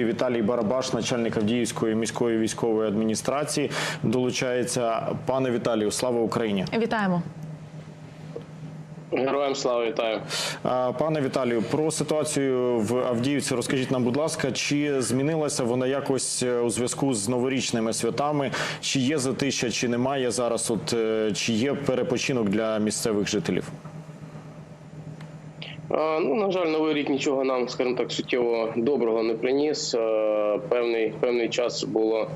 Віталій Барабаш, начальник Авдіївської міської військової адміністрації, долучається. Пане Віталію, слава Україні! Вітаємо. Героям слава вітаю. Пане Віталію, про ситуацію в Авдіївці розкажіть нам, будь ласка, чи змінилася вона якось е, у зв'язку з новорічними святами? Чи є затища, чи немає зараз? От е, чи є перепочинок для місцевих жителів? Ну, на жаль, новий рік нічого нам, скажімо так, суттєво доброго не приніс. Певний, певний час було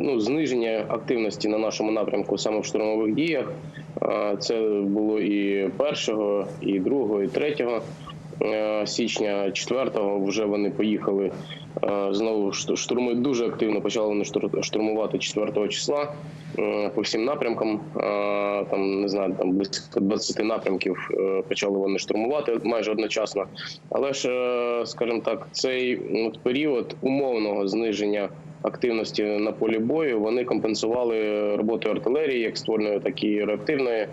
ну, зниження активності на нашому напрямку саме в штурмових діях. Це було і першого, і другого, і 3 е, січня, 4-го вже вони поїхали е, знову штурми дуже активно почали вони штурмувати 4 числа е, по всім напрямкам. Е, Там не знаю, там близько 20 напрямків е, почали вони штурмувати майже одночасно. Але ж, е, скажімо так, цей період умовного зниження. Активності на полі бою вони компенсували роботою артилерії, як ствольної, так і реактивної, е,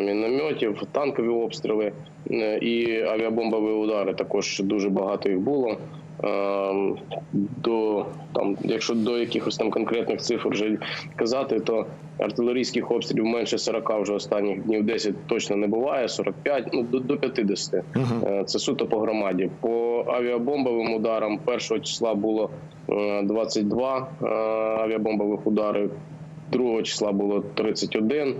мінометів, танкові обстріли е, і авіабомбові удари. Також дуже багато їх було. Ем, До там, якщо до якихось там конкретних цифр вже казати, то артилерійських обстрілів менше 40 вже останніх днів 10 точно не буває. 45, ну до, до 50. Е, Це суто по громаді. По авіабомбовим ударам першого числа було е, 22 е, авіабомбових удари. 2 числа було 31,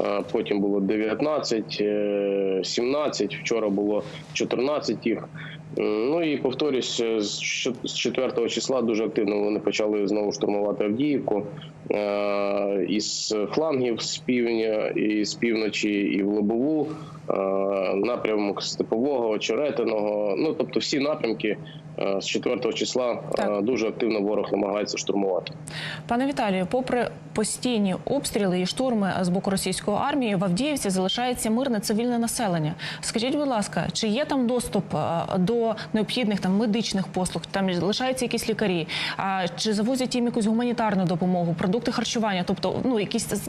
е, потім було 19, е, 17, вчора було 14 їх. Ну і повторюсь, е, з щ- 4 числа дуже активно вони почали знову штурмувати Авдіївку е, із флангів, з півдня, і з півночі, і в Лобову, е, напрямок Степового, Очеретиного. Ну тобто всі напрямки з 4 числа Так. дуже активно ворог намагається штурмувати. Пане Віталію, попри постійні обстріли і штурми з боку російської армії, в Авдіївці залишається мирне цивільне населення. Скажіть, будь ласка, чи є там доступ е, до необхідних там медичних послуг? Там залишаються якісь лікарі? А чи завозять їм якусь гуманітарну допомогу, продукти харчування? Тобто, ну якісь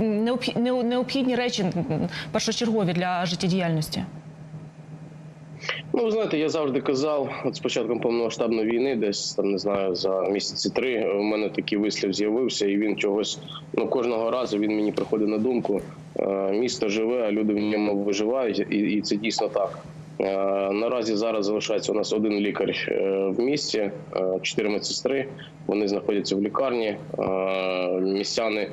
необхідні речі першочергові для життєдіяльності? Ну, ви знаєте, я завжди казав, от з початком повномасштабної війни, десь там не знаю, за місяці три у мене такий вислів з'явився, і він чогось ну кожного разу він мені приходить на думку. Е, Місто живе, а люди в ньому виживають, і, і це дійсно так. Е, Наразі зараз залишається у нас один лікар е, в місті, е, чотири медсестри. Вони знаходяться в лікарні. Містяни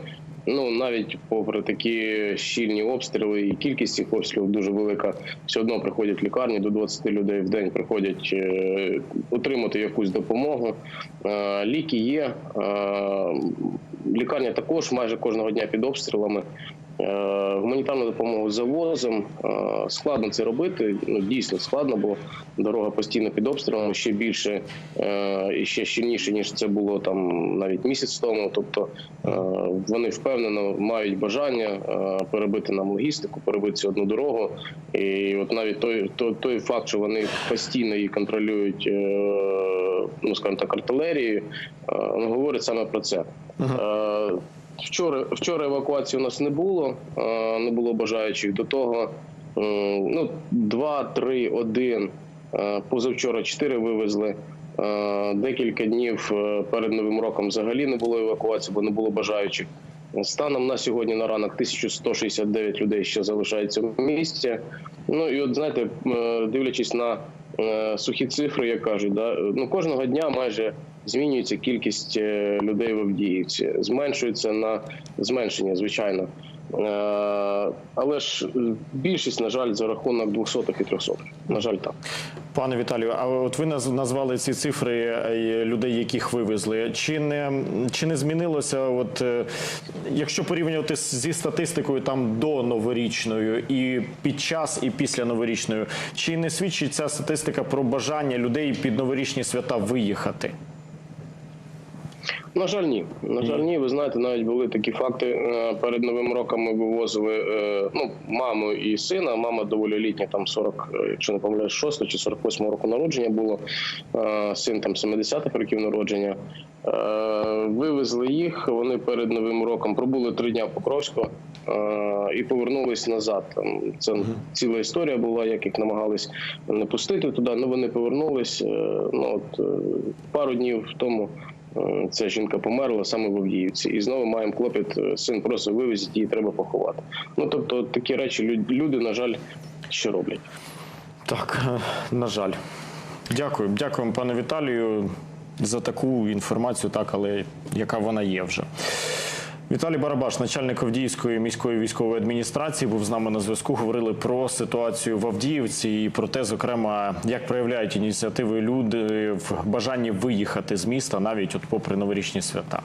Ну навіть попри такі щільні обстріли і кількість цих обстрілів дуже велика, все одно приходять в лікарні до 20 людей в день. Приходять отримати якусь допомогу. Ліки є. Лікарня також майже кожного дня під обстрілами. Е, Гуманітарну допомогу завозимо. Е, Складно це робити. Ну дійсно складно, бо дорога постійно під обстрілами ще більше е, і ще щільніше ніж це було там навіть місяць тому. Тобто вони впевнено мають бажання перебити нам логістику, перебити цю одну дорогу. І от навіть той, той, той факт, що вони постійно її контролюють, ну скажімо так, артилерією, е, ну, говорить саме про це. Е, Вчора, вчора евакуації у нас не було, е, не було бажаючих до того. Ну, два, три, один. Е, Позавчора чотири вивезли. Е, Декілька днів е, перед новим роком взагалі не було евакуації, бо не було бажаючих. Станом на сьогодні на ранок 1169 людей ще залишається в місті. Ну і от знаєте, е, дивлячись на е, сухі цифри, як кажуть, да, ну кожного дня майже змінюється кількість е, людей в Авдіївці, зменшується на зменшення, звичайно. Е, Але ж е, більшість, на жаль, за рахунок 200 і 300. На жаль, так. Пане Віталію, а от ви назвали ці цифри е, людей, яких вивезли. Чи не чи не змінилося? От якщо порівнювати зі статистикою там до новорічною і під час, і після новорічної, чи не свідчить ця статистика про бажання людей під новорічні свята виїхати? На жаль, ні. На жаль, ні. Ви знаєте, навіть були такі факти. Е, Перед новим роком ми вивозили е, ну, маму і сина. Мама доволі літня, там 40, е, якщо не помиляюсь, 6 чи 48 року народження було. Син там 70-х років народження. Вивезли їх. Вони перед новим роком пробули три дня в Покровську і повернулись назад. Там це ціла історія була, як їх намагались не пустити туди. Ну вони повернулись. Ну от пару днів тому. Ця жінка померла саме в Авдіївці, і знову маємо клопіт. е, Син просто вивезіть її, треба поховати. Ну тобто, такі речі люди, на жаль, що роблять. Так, е, на жаль. Дякую, дякуємо, пане Віталію, за таку інформацію, так, але яка вона є вже. Віталій Барабаш, начальник Авдіївської міської військової адміністрації, був з нами на зв'язку. Говорили про ситуацію в Авдіївці і про те, зокрема, як проявляють ініціативи люди в бажанні виїхати з міста, навіть от попри новорічні свята.